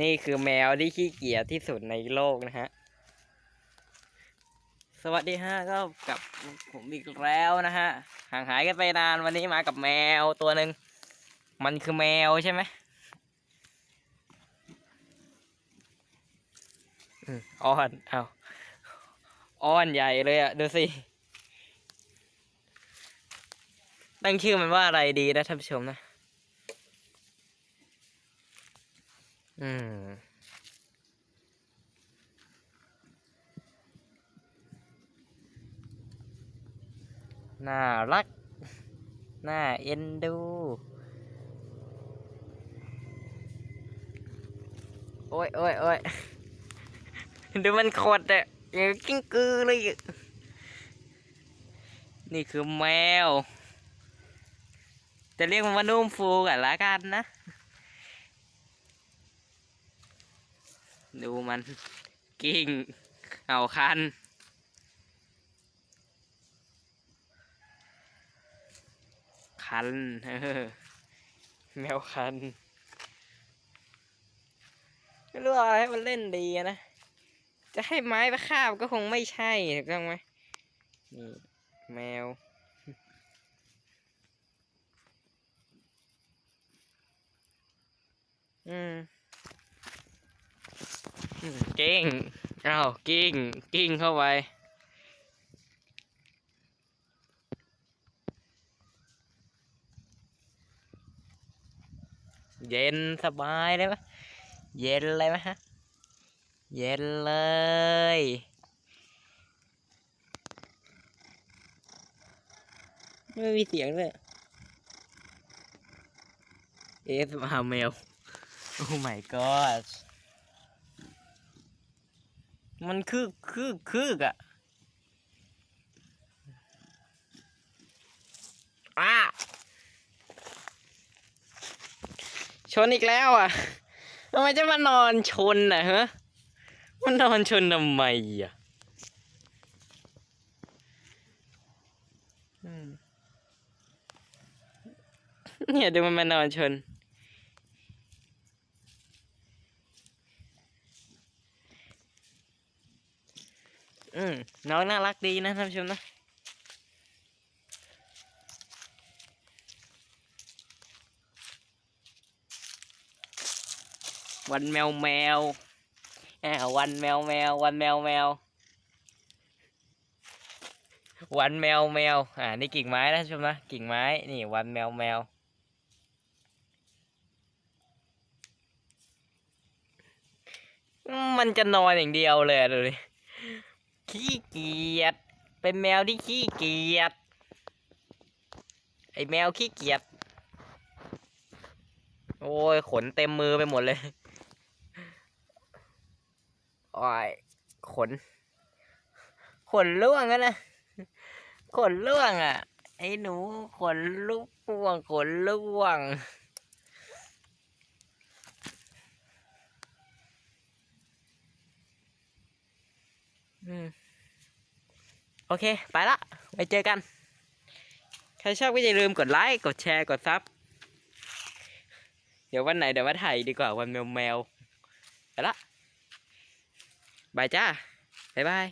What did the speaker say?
นี่คือแมวที่ขี้เกียจที่สุดในโลกนะฮะ สวัสดีฮะก็กลับผมอีกแล้วนะฮะ ห่างหายกันไปนานวันนี้มากับแมวตัวหนึ่งมันคือแมวใช่ไหมอ้อน เอาอ้อนใหญ่เลยอะดูสิ ตั้งชื่อมันว่าอะไรดีนะท่านผู้ชมนะ อืมน่ารัก น่าเอ็นดู โอ้ยโอ้ยโอ้ยดูมันขดอะอย่างกิ้งกือเลย นี่คือแมว จะเรียกมันว่านุ่มฟูกันละกันนะ ดูมันกิ้งเอาคัน คันเออแมวคันไม่รู้อะไรให้มันเล่นดีนะ จะให้ไม้ไปคาบก็คงไม่ใช่ถูกต้องไหมนี่แมวอืม เก่งอ้าวกิ้งกิ้งเข้าไปเย็นสบายเลยไหมเย็นเลยไหมฮะ เย็นเลย ไม่มีเสียงเลยเอสมาแมวโอ้ my god มันคือคือคืออะอ้าชนอีกแล้วอะทำไมจะมานอนชนอะฮะมันนอนชนทำไมอะอืมเนี่ยดูมันมานอนชน อืมน้องน่ารักดีนะท่านผู้ชมนะวันแมวแมวอ่าวันแมวแมว วันแมวแมว วันแมวแมว อ่า นี่กิ่งไม้นะท่านชมนะ กิ่งไม้ นี่วันแมวแมว มันจะนอนอย่างเดียวเลยดูดิ ขี้เกียจ เป็นแมวที่ขี้เกียจ ไอแมวขี้เกียจ โอ้ย ขนเต็มมือไปหมดเลยโอ้ยขน ขนล่วงอะนะ ขนล่วงอะ ไอ้หนูขนล่วง ขนล่วง โอเค ไปละ ไปเจอกัน ใครชอบก็อย่าลืมกดไลค์ กดแชร์ กดซับ เดี๋ยววันไหนเดี๋ยวมาถ่ายดีกว่าวันแมวแมว ไปละบายจ้า บ๊ายบาย